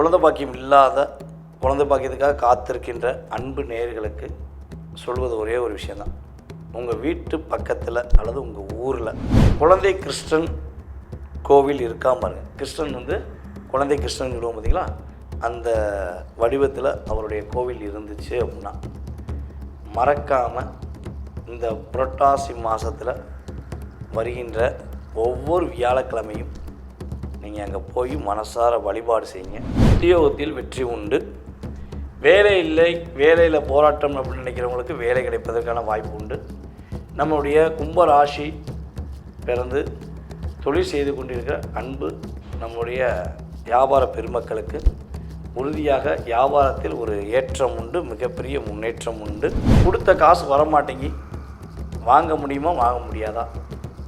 குழந்தை பாக்கியம் இல்லாத குழந்தை பாக்கியத்துக்காக காத்திருக்கின்ற அன்பு நேர்களுக்கு சொல்வது ஒரே ஒரு விஷயந்தான் உங்கள் வீட்டு பக்கத்தில் அல்லது உங்கள் ஊரில் குழந்தை கிருஷ்ணன் கோவில் இருக்கா பாருங்க. கிருஷ்ணன் வந்து குழந்தை கிருஷ்ணன் சொல்லுவோம் பார்த்தீங்களா அந்த வடிவத்தில் அவருடைய கோவில் இருந்துச்சு அப்படின்னா மறக்காமல் இந்த புரட்டாசி மாதத்தில் வருகின்ற ஒவ்வொரு வியாழக்கிழமையும் நீங்கள் அங்கே போய் மனசார வழிபாடு செய்யுங்க. உத்தியோகத்தில் வெற்றி உண்டு. வேலை இல்லை வேலையில் போராட்டம் அப்படின்னு நினைக்கிறவங்களுக்கு வேலை கிடைப்பதற்கான வாய்ப்பு உண்டு. நம்முடைய கும்ப ராசி பிறந்து தொழில் செய்து கொண்டிருக்கிற அன்பு நம்முடைய வியாபார பெருமக்களுக்கு உறுதியாக வியாபாரத்தில் ஒரு ஏற்றம் உண்டு மிகப்பெரிய முன்னேற்றம் உண்டு. கொடுத்த காசு வரமாட்டேங்கி வாங்க முடியுமா வாங்க முடியாதா?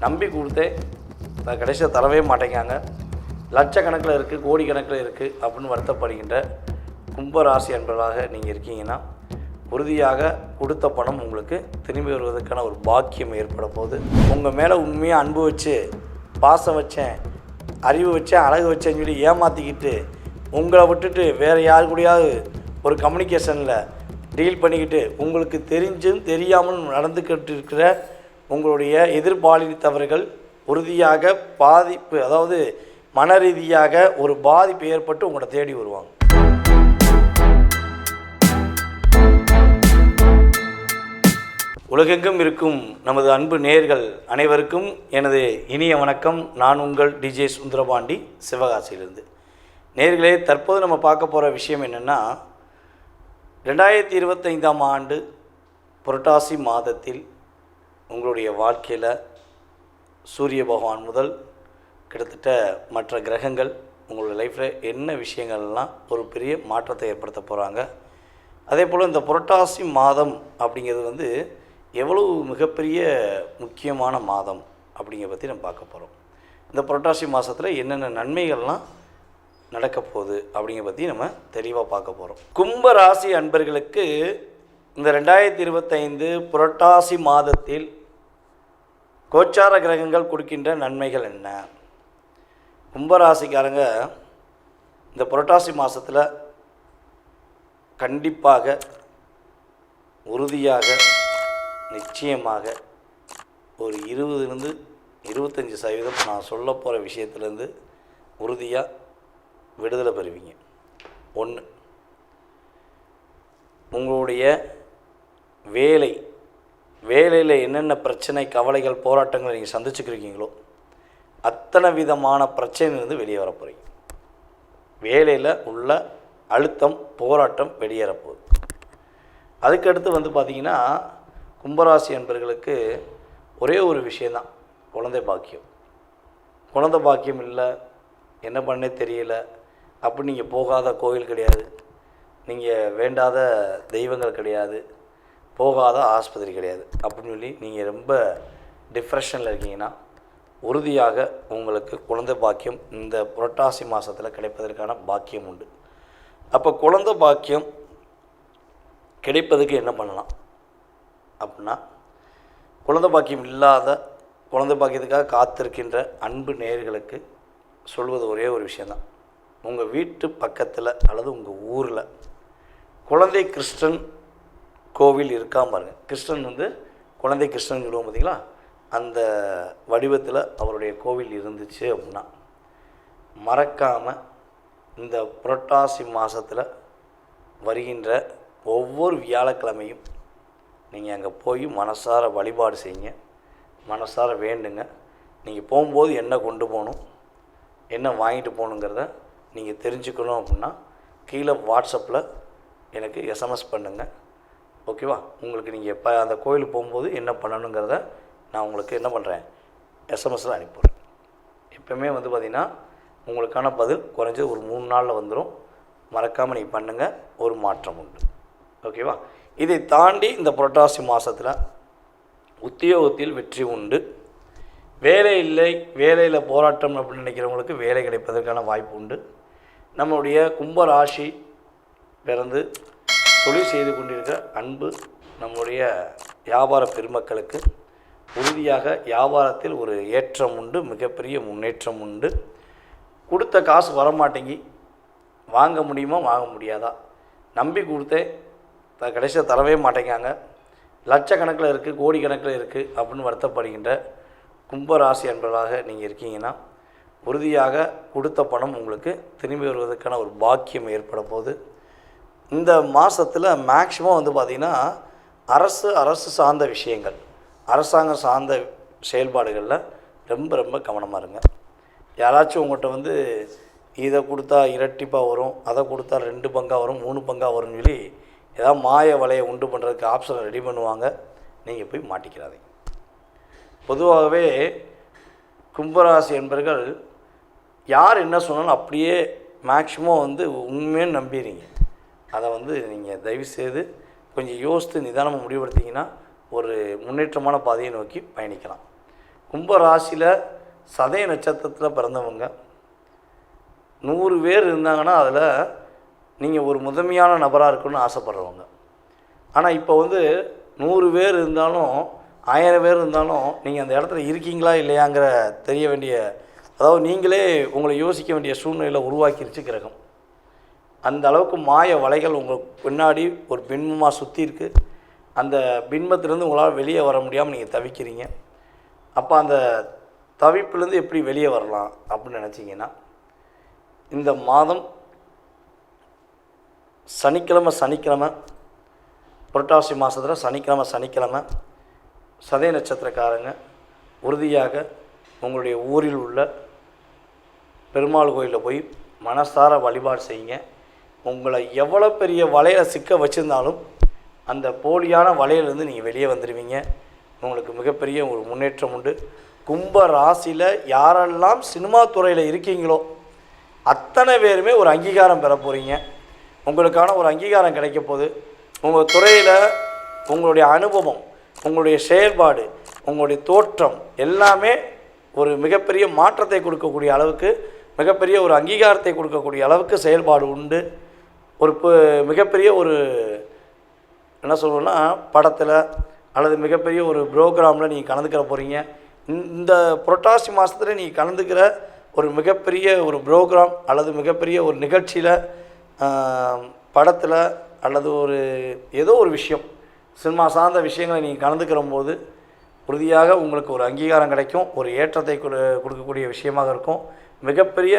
நம்பி கொடுத்தே கடைசியாக தரவே மாட்டேங்காங்க லட்சக்கணக்கில் இருக்குது கோடி கணக்கில் இருக்குது அப்படின்னு வருத்தப்படுகின்ற கும்பராசி அன்பர்களாக நீங்கள் இருக்கீங்கன்னா உறுதியாக கொடுத்த பணம் உங்களுக்கு திரும்பி வருவதற்கான ஒரு பாக்கியம் ஏற்பட போகுது. உங்கள் மேலே உண்மையாக அன்பு வச்சு பாசம் வச்சேன் அறிவு வச்சேன் அழகு வச்சேன்னு சொல்லி ஏமாற்றிக்கிட்டு உங்களை விட்டுட்டு வேறு யாரு கூடயாவது ஒரு கம்யூனிகேஷனில் டீல் பண்ணிக்கிட்டு உங்களுக்கு தெரிஞ்சும் தெரியாமலும் நடந்துக்கிட்டு இருக்கிற உங்களுடைய எதிர்பாலித்தவர்கள் உறுதியாக பாதிப்பு அதாவது மன ரீதியாக ஒரு பாதிப்பு ஏற்பட்டு உங்களை தேடி வருவாங்க. உலகெங்கும் இருக்கும் நமது அன்பு நேர்கள் அனைவருக்கும் எனது இனிய வணக்கம். நான் உங்கள் டிஜே சுந்தரபாண்டி சிவகாசியிலிருந்து. நேர்களே தற்போது நம்ம பார்க்க போகிற விஷயம் என்னென்னா ரெண்டாயிரத்தி இருபத்தைந்தாம் ஆண்டு புரட்டாசி மாதத்தில் உங்களுடைய வாழ்க்கையில் சூரிய பகவான் முதல் கிட்டத்தட்ட மற்ற கிரகங்கள் உங்களோட லைஃப்பில் என்ன விஷயங்கள்லாம் ஒரு பெரிய மாற்றத்தை ஏற்படுத்த போகிறாங்க அதே போல் இந்த புரட்டாசி மாதம் அப்படிங்கிறது வந்து எவ்வளவு மிகப்பெரிய முக்கியமான மாதம் அப்படிங்கிற பற்றி நம்ம பார்க்க போகிறோம் இந்த புரட்டாசி மாதத்தில் என்னென்ன நன்மைகள்லாம் நடக்க போகுது அப்படிங்கிற பற்றி நம்ம தெளிவாக பார்க்க போகிறோம் கும்ப ராசி அன்பர்களுக்கு இந்த ரெண்டாயிரத்தி இருபத்தைந்து புரட்டாசி மாதத்தில் கோச்சார கிரகங்கள் கொடுக்கின்ற நன்மைகள் என்ன? கும்பராசிக்காரங்க இந்த புரட்டாசி மாதத்தில் கண்டிப்பாக உறுதியாக நிச்சயமாக ஒரு இருபதுலேருந்து இருபத்தஞ்சி சதவீதம் நான் சொல்ல போகிற விஷயத்துலேருந்து உறுதியாக விடுதலை பெறுவீங்க. ஒன்று உங்களுடைய வேலை வேலையில் என்னென்ன பிரச்சனை கவலைகள் போராட்டங்களை நீங்கள் சந்திச்சுக்கிருக்கீங்களோ அத்தனை விதமான பிரச்சனையிலிருந்து வெளியே வர போகிறீங்க வேலையில் உள்ள அழுத்தம் போராட்டம் வெளியேறப்போகுது. அதுக்கடுத்து வந்து பார்த்திங்கன்னா கும்பராசி என்பர்களுக்கு ஒரே ஒரு விஷயந்தான் குழந்தை பாக்கியம். குழந்தை பாக்கியம் இல்லை என்ன பண்ணே தெரியல அப்படி நீங்கள் போகாத கோவில் கிடையாது நீங்கள் வேண்டாத தெய்வங்கள் கிடையாது போகாத ஆஸ்பத்திரி கிடையாது அப்படின்னு சொல்லி நீங்கள் ரொம்ப டிப்ரெஷனில் இருக்கீங்கன்னா உறுதியாக உங்களுக்கு குழந்தை பாக்கியம் இந்த புரட்டாசி மாதத்தில் கிடைப்பதற்கான பாக்கியம் உண்டு. அப்போ குழந்தை பாக்கியம் கிடைப்பதுக்கு என்ன பண்ணலாம்? அப்படின்னா குழந்தை பாக்கியம் இல்லாத குழந்தை பாக்கியத்துக்காக காத்திருக்கின்ற அன்பு நேர்களுக்கு சொல்வது ஒரே ஒரு விஷயந்தான் உங்கள் வீட்டு பக்கத்தில் அல்லது உங்கள் ஊரில் குழந்தை கிருஷ்ணன் கோவில் இருக்கா பாருங்கள் கிருஷ்ணன் வந்து குழந்தை கிருஷ்ணன் சொல்லுவோம் பார்த்தீங்களா அந்த வடிவத்தில் அவருடைய கோவில் இருந்துச்சு அப்படின்னா மறக்காமல் இந்த புரட்டாசி மாதத்தில் வருகின்ற ஒவ்வொரு வியாழக்கிழமையும் நீங்கள் அங்கே போய் மனசார வழிபாடு செய்யுங்க. மனசார வேண்டுங்க. நீங்கள் போகும்போது என்ன கொண்டு போகணும் என்ன வாங்கிட்டு போகணுங்கிறத நீங்கள் தெரிஞ்சுக்கணும் அப்படின்னா கீழே வாட்ஸ்அப்பில் எனக்கு எஸ்எம்எஸ் பண்ணுங்கள் ஓகேவா? உங்களுக்கு நீங்கள் எப்போ அந்த கோயிலுக்கு போகும்போது என்ன பண்ணணுங்கிறத நான் உங்களுக்கு என்ன பண்ணுறேன் எஸ்எம்எஸில் அனுப்பிடுறேன் எப்போவுமே வந்து பார்த்திங்கன்னா உங்களுக்கான பதில் குறைஞ்சது ஒரு மூணு நாளில் வந்துடும் மறக்காமல் நீங்கள் பண்ணுங்கள் ஒரு மாற்றம் உண்டு. ஓகேவா இதை தாண்டி இந்த புரட்டாசி மாதத்தில் உத்தியோகத்தில் வெற்றி உண்டு. வேலை இல்லை வேலையில் போராட்டம் அப்படின்னு நினைக்கிறவங்களுக்கு வேலை கிடைப்பதற்கான வாய்ப்பு உண்டு. நம்மளுடைய கும்பராசி பிறந்து தொழில் செய்து கொண்டிருக்கிற அன்பு நம்முடைய வியாபார பெருமக்களுக்கு உறுதியாக வியாபாரத்தில் ஒரு ஏற்றம் உண்டு மிகப்பெரிய முன்னேற்றம் உண்டு. கொடுத்த காசு வரமாட்டேங்கி வாங்க முடியுமா வாங்க முடியாதா? நம்பி கொடுத்தேன் த கடைசியாக தரவே மாட்டேங்காங்க. லட்சக்கணக்கில் இருக்குது கோடிக்கணக்கில் இருக்குது அப்படின்னு வருத்தப்படுகின்ற கும்பராசி என்பதாக நீங்கள் இருக்கீங்கன்னா உறுதியாக கொடுத்த பணம் உங்களுக்கு திரும்பி வருவதற்கான ஒரு பாக்கியம் ஏற்பட போகுது. இந்த மாதத்தில் மேக்ஸிமம் வந்து பார்த்திங்கன்னா அரசு அரசு சார்ந்த விஷயங்கள். அரசாங்கம் சார்ந்த செயல்பாடுகளில் ரொம்ப ரொம்ப கவனமாக இருங்க. யாராச்சும் உங்கள்கிட்ட வந்து இதை கொடுத்தா இரட்டிப்பாக வரும் அதை கொடுத்தா ரெண்டு பங்காக வரும் மூணு பங்காக வரும்னு சொல்லி ஏதாவது மாய வலையை உண்டு பண்ணுறதுக்கு ஆப்ஷனை ரெடி பண்ணுவாங்க. நீங்கள் போய் மாட்டிக்கிறாதீங்க. பொதுவாகவே கும்பராசி என்பர்கள் யார் என்ன சொன்னாலும் அப்படியே மேக்ஸிமம் வந்து உண்மையாக நம்பிடுறீங்க அதை வந்து நீங்கள் தயவுசெய்து கொஞ்சம் யோசித்து நிதானமாக முடிவெடுத்தீங்கன்னா ஒரு முன்னேற்றமான பாதையை நோக்கி பயணிக்கலாம். கும்ப ராசியில் சதய நட்சத்திரத்தில் பிறந்தவங்க நூறு பேர் இருந்தாங்கன்னா அதில் நீங்கள் ஒரு முதன்மையான நபராக இருக்கணும்னு ஆசைப்பட்றவங்க. ஆனால் இப்போ வந்து நூறு பேர் இருந்தாலும் ஆயிரம் பேர் இருந்தாலும் நீங்கள் அந்த இடத்துல இருக்கீங்களா இல்லையாங்கிற தெரிய வேண்டிய அதாவது நீங்களே உங்களை யோசிக்க வேண்டிய சூழ்நிலையில் உருவாக்கிருச்சு கிரகம். அந்த அளவுக்கு மாய வலைகள் உங்கள் பின்னாடி ஒரு பின்பமாக சுற்றி இருக்குது அந்த பின்பத்திலேருந்து உங்களால் வெளியே வர முடியாமல் நீங்கள் தவிக்கிறீங்க. அப்போ அந்த தவிப்புலேருந்து எப்படி வெளியே வரலாம் அப்படின்னு நினச்சிங்கன்னா இந்த மாதம் சனிக்கிழமை சனிக்கிழமை புரட்டாசி மாதத்தில் சனிக்கிழமை சனிக்கிழமை சதய நட்சத்திரக்காரங்க உறுதியாக உங்களுடைய ஊரில் உள்ள பெருமாள் கோயிலில் போய் மனசார வழிபாடு செய்யுங்க. உங்களை எவ்வளோ பெரிய வலையில் சிக்க வச்சுருந்தாலும் அந்த போலியான வலையிலேருந்து நீங்கள் வெளியே வந்துடுவீங்க உங்களுக்கு மிகப்பெரிய ஒரு முன்னேற்றம் உண்டு. கும்ப ராசியில் யாரெல்லாம் சினிமா துறையில் இருக்கீங்களோ அத்தனை பேருமே ஒரு அங்கீகாரம் பெற போகிறீங்க உங்களுக்கான ஒரு அங்கீகாரம் கிடைக்க போகுது. உங்கள் துறையில் உங்களுடைய அனுபவம் உங்களுடைய செயல்பாடு உங்களுடைய தோற்றம் எல்லாமே ஒரு மிகப்பெரிய மாற்றத்தை கொடுக்கக்கூடிய அளவுக்கு மிகப்பெரிய ஒரு அங்கீகாரத்தை கொடுக்கக்கூடிய அளவுக்கு செயல்பாடு உண்டு. ஒரு மிகப்பெரிய ஒரு என்ன சொல்லுவோன்னா படத்தில் அல்லது மிகப்பெரிய ஒரு ப்ரோக்ராமில் நீங்கள் கலந்துக்கிற போகிறீங்க இந்த புரட்டாசி மாதத்தில் நீங்கள் கலந்துக்கிற ஒரு மிகப்பெரிய ஒரு ப்ரோக்ராம் அல்லது மிகப்பெரிய ஒரு நிகழ்ச்சியில் படத்தில் அல்லது ஒரு ஏதோ ஒரு விஷயம் சினிமா சார்ந்த விஷயங்களை நீங்கள் கலந்துக்கிற போது உறுதியாக உங்களுக்கு ஒரு அங்கீகாரம் கிடைக்கும் ஒரு ஏற்றத்தை கொடுக்கக்கூடிய விஷயமாக இருக்கும். மிகப்பெரிய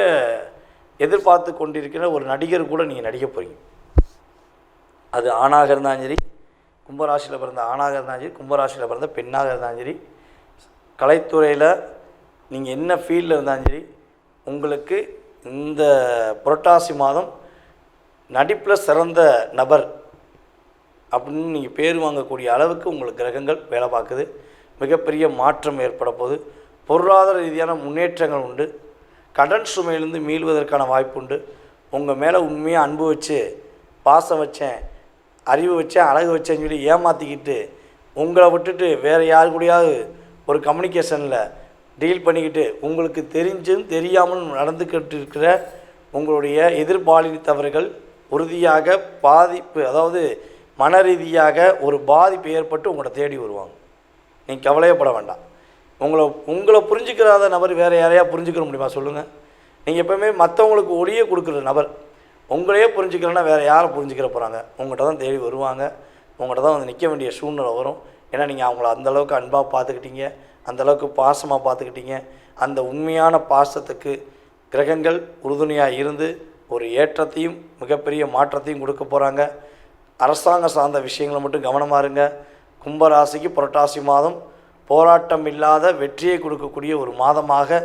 எதிர்பார்த்து கொண்டிருக்கிற ஒரு நடிகர் கூட நீங்கள் நடிக்க போகிறீங்க அது ஆணாக இருந்தாலும் சரி கும்பராசியில் பிறந்த ஆணாக இருந்தாலும் சரி கும்பராசியில் பிறந்த பெண்ணாக இருந்தாலும் சரி கலைத்துறையில் நீங்கள் என்ன ஃபீல்டில் இருந்தாலும் சரி உங்களுக்கு இந்த புரட்டாசி மாதம் நடிப்பில் சிறந்த நபர் அப்படின்னு நீங்கள் பேர் வாங்கக்கூடிய அளவுக்கு உங்களுக்கு கிரகங்கள் வேலை பார்க்குது. மிகப்பெரிய மாற்றம் ஏற்பட போகுது. பொருளாதார ரீதியான முன்னேற்றங்கள் உண்டு. கடன் சுமையிலிருந்து மீள்வதற்கான வாய்ப்பு உண்டு. உங்கள் மேலே உண்மையாக அன்பு வச்சு பாசம் வச்சேன் அறிவு வச்சேன் அழகு வச்சேன்னு சொல்லி ஏமாற்றிக்கிட்டு உங்களை விட்டுட்டு வேறு யாரு கூடயாவது ஒரு கம்யூனிகேஷனில் டீல் பண்ணிக்கிட்டு உங்களுக்கு தெரிஞ்சும் தெரியாமல் நடந்துக்கிட்டு இருக்கிற உங்களுடைய எதிர்பாலித்தவர்கள் உறுதியாக பாதிப்பு அதாவது மன ரீதியாக ஒரு பாதிப்பு ஏற்பட்டு உங்களை தேடி வருவாங்க. நீங்கள் கவலையப்பட வேண்டாம். உங்களை உங்களை புரிஞ்சுக்கிறாத நபர் வேறு யாரையா புரிஞ்சுக்கிற முடியுமா சொல்லுங்கள் நீங்கள் எப்போவுமே மற்றவங்களுக்கு ஒளியை கொடுக்குற நபர். உங்களையே புரிஞ்சுக்கிறேன்னா வேறு யாரை புரிஞ்சுக்கிற போகிறாங்க உங்கள்கிட்ட தான் தேடி வருவாங்க. உங்கள்கிட்ட தான் வந்து நிற்க வேண்டிய சூழ்நிலை வரும். ஏன்னா நீங்கள் அவங்கள அந்தளவுக்கு அன்பாக பார்த்துக்கிட்டீங்க. அந்தளவுக்கு பாசமாக பார்த்துக்கிட்டீங்க. அந்த உண்மையான பாசத்துக்கு கிரகங்கள் உறுதுணையாக இருந்து ஒரு ஏற்றத்தையும் மிகப்பெரிய மாற்றத்தையும் கொடுக்க போகிறாங்க அரசாங்கம் சார்ந்த விஷயங்களை மட்டும் கவனமாக இருங்க. கும்பராசிக்கு புரட்டாசி மாதம் போராட்டம் இல்லாத வெற்றியை கொடுக்கக்கூடிய ஒரு மாதமாக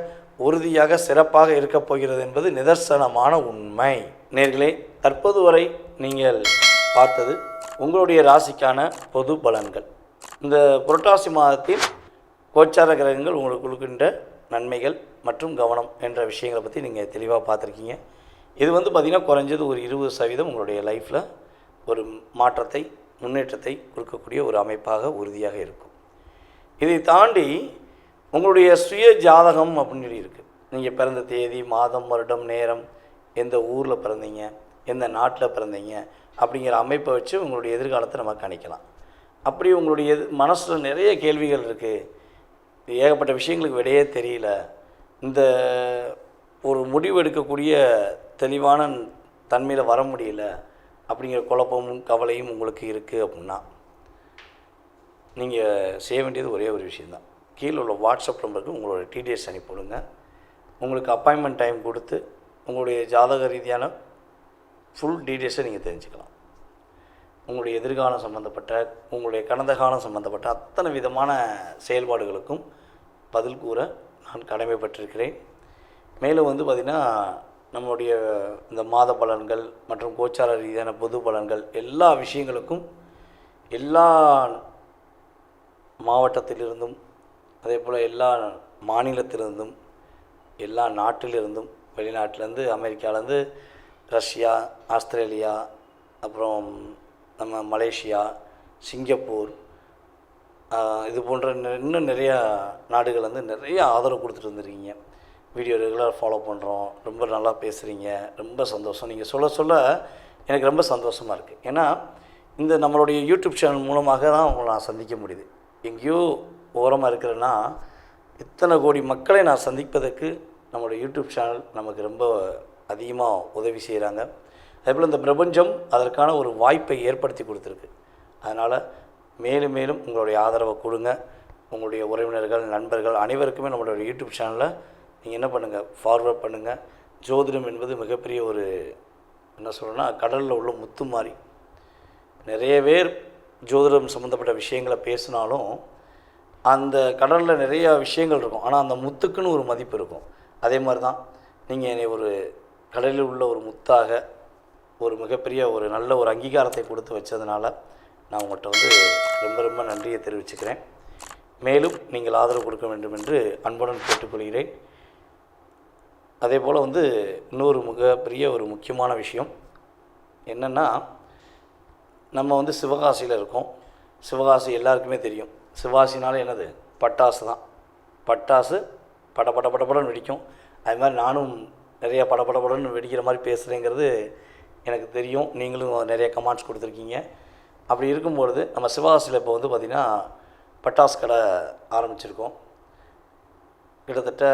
உறுதியாக சிறப்பாக இருக்கப் போகிறது என்பது நிதர்சனமான உண்மை. நேர்களே தற்போது வரை நீங்கள் பார்த்தது உங்களுடைய ராசிக்கான பொது பலன்கள். இந்த புரட்டாசி மாதத்தில் கோச்சார கிரகங்கள் உங்களுக்கு கொடுக்கின்ற நன்மைகள் மற்றும் கவனம் என்ற விஷயங்களை பற்றி நீங்கள் தெளிவாக பார்த்துருக்கீங்க. இது வந்து பார்த்திங்கன்னா குறைஞ்சது ஒரு இருபது சதவீதம் உங்களுடைய லைஃப்பில் ஒரு மாற்றத்தை முன்னேற்றத்தை கொடுக்கக்கூடிய ஒரு அமைப்பாக உறுதியாக இருக்கும். இதை தாண்டி உங்களுடைய சுய ஜாதகம் அப்படின்னு சொல்லி இருக்குது நீங்கள் பிறந்த தேதி மாதம் வருடம் நேரம் எந்த ஊரில் பிறந்தீங்க எந்த நாட்டில் பிறந்தீங்க அப்படிங்கிற அமைப்பை வச்சு உங்களுடைய எதிர்காலத்தை நம்ம கணிக்கலாம். அப்படி உங்களுடைய எது மனசில் நிறைய கேள்விகள் இருக்குது ஏகப்பட்ட விஷயங்களுக்கு விடையே தெரியல. இந்த ஒரு முடிவு எடுக்கக்கூடிய தெளிவான தன்மையில் வர முடியல அப்படிங்கிற குழப்பமும் கவலையும் உங்களுக்கு இருக்குது அப்படின்னா நீங்கள் செய்ய வேண்டியது ஒரே ஒரு விஷயந்தான் கீழே உள்ள வாட்ஸ்அப் நம்பருக்கு உங்களோட டீட்டெயில்ஸ் அனுப்பிவிடுங்க உங்களுக்கு அப்பாயின்மெண்ட் டைம் கொடுத்து உங்களுடைய ஜாதக ரீதியான ஃபுல் டீட்டெயில்ஸை நீங்கள் தெரிஞ்சுக்கலாம். உங்களுடைய எதிர்காலம் சம்மந்தப்பட்ட உங்களுடைய கடந்த காலம் சம்மந்தப்பட்ட அத்தனை விதமான செயல்பாடுகளுக்கும் பதில் கூற நான் கடமைப்பட்டிருக்கிறேன். மேலும் வந்து பார்த்திங்கன்னா நம்முடைய இந்த மாத பலன்கள் மற்றும் கோச்சார ரீதியான பொது பலன்கள் எல்லா விஷயங்களுக்கும் எல்லா மாவட்டத்திலிருந்தும் அதே போல் எல்லா மாநிலத்திலிருந்தும் எல்லா நாட்டிலிருந்தும் வெளிநாட்டிலேருந்து அமெரிக்காவிலேருந்து ரஷ்யா ஆஸ்திரேலியா அப்புறம் நம்ம மலேசியா சிங்கப்பூர் இது போன்ற இன்னும் நிறையா நாடுகள் வந்து நிறைய ஆதரவு கொடுத்துட்டு வந்துருக்கீங்க. வீடியோ ரெகுலராக ஃபாலோ பண்ணுறோம். ரொம்ப நல்லா பேசுகிறீங்க ரொம்ப சந்தோஷம். நீங்கள் சொல்ல சொல்ல எனக்கு ரொம்ப சந்தோஷமாக இருக்குது ஏன்னா இந்த நம்மளுடைய யூடியூப் சேனல் மூலமாக தான் உங்களை நான் சந்திக்க முடியுது. எங்கேயோ ஓரமாக இருக்கிறேன்னா இத்தனை கோடி மக்களை நான் சந்திப்பதற்கு நம்மளுடைய யூடியூப் சேனல் நமக்கு ரொம்ப அதிகமாக உதவி செய்கிறாங்க. அதேபோல் இந்த பிரபஞ்சம் அதற்கான ஒரு வாய்ப்பை ஏற்படுத்தி கொடுத்துருக்கு. அதனால் மேலும் மேலும் உங்களுடைய ஆதரவை கொடுங்க. உங்களுடைய உறவினர்கள் நண்பர்கள் அனைவருக்குமே நம்மளுடைய யூடியூப் சேனலை நீங்கள் என்ன பண்ணுங்கள் ஃபார்வர்ட் பண்ணுங்கள் ஜோதிடம் என்பது மிகப்பெரிய ஒரு என்ன சொல்கிறேன்னா கடலில் உள்ள முத்து மாதிரி. நிறைய பேர் ஜோதிடம் சம்மந்தப்பட்ட விஷயங்களை பேசினாலும் அந்த கடலில் நிறையா விஷயங்கள் இருக்கும். ஆனால் அந்த முத்துக்குன்னு ஒரு மதிப்பு இருக்கும். அதே மாதிரி தான் நீங்கள் என்னை ஒரு கடலில் உள்ள ஒரு முத்தாக ஒரு மிகப்பெரிய ஒரு நல்ல ஒரு அங்கீகாரத்தை கொடுத்து வச்சதுனால நான் உங்கள்கிட்ட வந்து ரொம்ப ரொம்ப நன்றியை தெரிவிச்சுக்கிறேன். மேலும் நீங்கள் ஆதரவு கொடுக்க வேண்டும் என்று அன்புடன் கேட்டுக்கொள்கிறேன். அதே போல் வந்து இன்னொரு மிகப்பெரிய ஒரு முக்கியமான விஷயம் என்னென்னா நம்ம வந்து சிவகாசியில் இருக்கோம். சிவகாசி எல்லாருக்குமே தெரியும். சிவகாசினாலே என்னது? பட்டாசு தான். பட்டாசு பட பட படப்படன்னு வெடிக்கும். அது மாதிரி நானும் நிறைய பட படப்படன்னு வெடிக்கிற மாதிரி பேசுகிறேங்கிறது எனக்கு தெரியும். நீங்களும் நிறைய கமெண்ட்ஸ் கொடுத்துருக்கீங்க. அப்படி இருக்கும்பொழுது நம்ம சிவகாசியில் இப்போ வந்து பார்த்திங்கன்னா பட்டாசு கடை ஆரம்பிச்சிருக்கோம். கிட்டத்தட்ட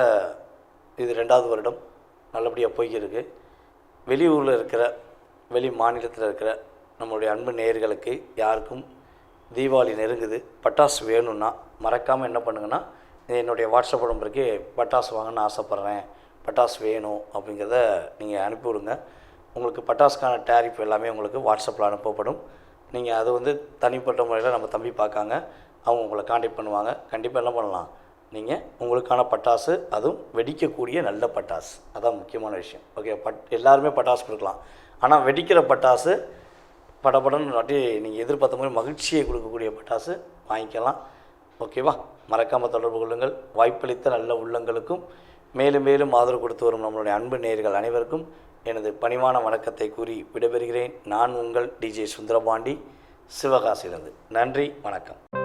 இது ரெண்டாவது வருடம் நல்லபடியாக போய்க்கிருக்கு. வெளியூரில் இருக்கிற வெளி மாநிலத்தில் இருக்கிற நம்மளுடைய அன்பு நேயர்களுக்கு யாருக்கும் தீபாவளி நெருங்குது. பட்டாசு வேணும்னா மறக்காமல் என்ன பண்ணுங்கன்னா என்னுடைய வாட்ஸ்அப் நம்பருக்கு பட்டாசு வாங்கணும்னு ஆசைப்பட்றேன். பட்டாசு வேணும் அப்படிங்கிறத நீங்கள் அனுப்பி விடுங்க உங்களுக்கு பட்டாசுக்கான டேரிஃப் எல்லாமே உங்களுக்கு வாட்ஸ்அப்பில் அனுப்பப்படும். நீங்கள் அது வந்து தனிப்பட்ட முறையில் நம்ம தம்பி பார்க்காங்க. அவங்க உங்களை காண்டாக்ட் பண்ணுவாங்க. கண்டிப்பாக என்ன பண்ணலாம்? நீங்கள் உங்களுக்கான பட்டாசு அதுவும் வெடிக்கக்கூடிய நல்ல பட்டாசு. அதான் முக்கியமான விஷயம். ஓகே பட் எல்லாருமே பட்டாசு கொடுக்கலாம். ஆனால் வெடிக்கிற பட்டாசு படப்படன்னு நாட்டி நீங்கள் எதிர்பார்த்த மாதிரி மகிழ்ச்சியை கொடுக்கக்கூடிய பட்டாசு வாங்கிக்கலாம். ஓகேவா? மறக்காமல் தொடர்பு கொள்ளுங்கள். வாய்ப்பளித்த நல்ல உள்ளங்களுக்கும் மேலும் மேலும் ஆதரவு கொடுத்து வரும் நம்மளுடைய அன்பு நேர்கள் அனைவருக்கும் எனது பணிவான வணக்கத்தை கூறி விடைபெறுகிறேன். நான் உங்கள் டிஜே சுந்தரபாண்டி. சிவகாசிலிருந்து நன்றி வணக்கம்.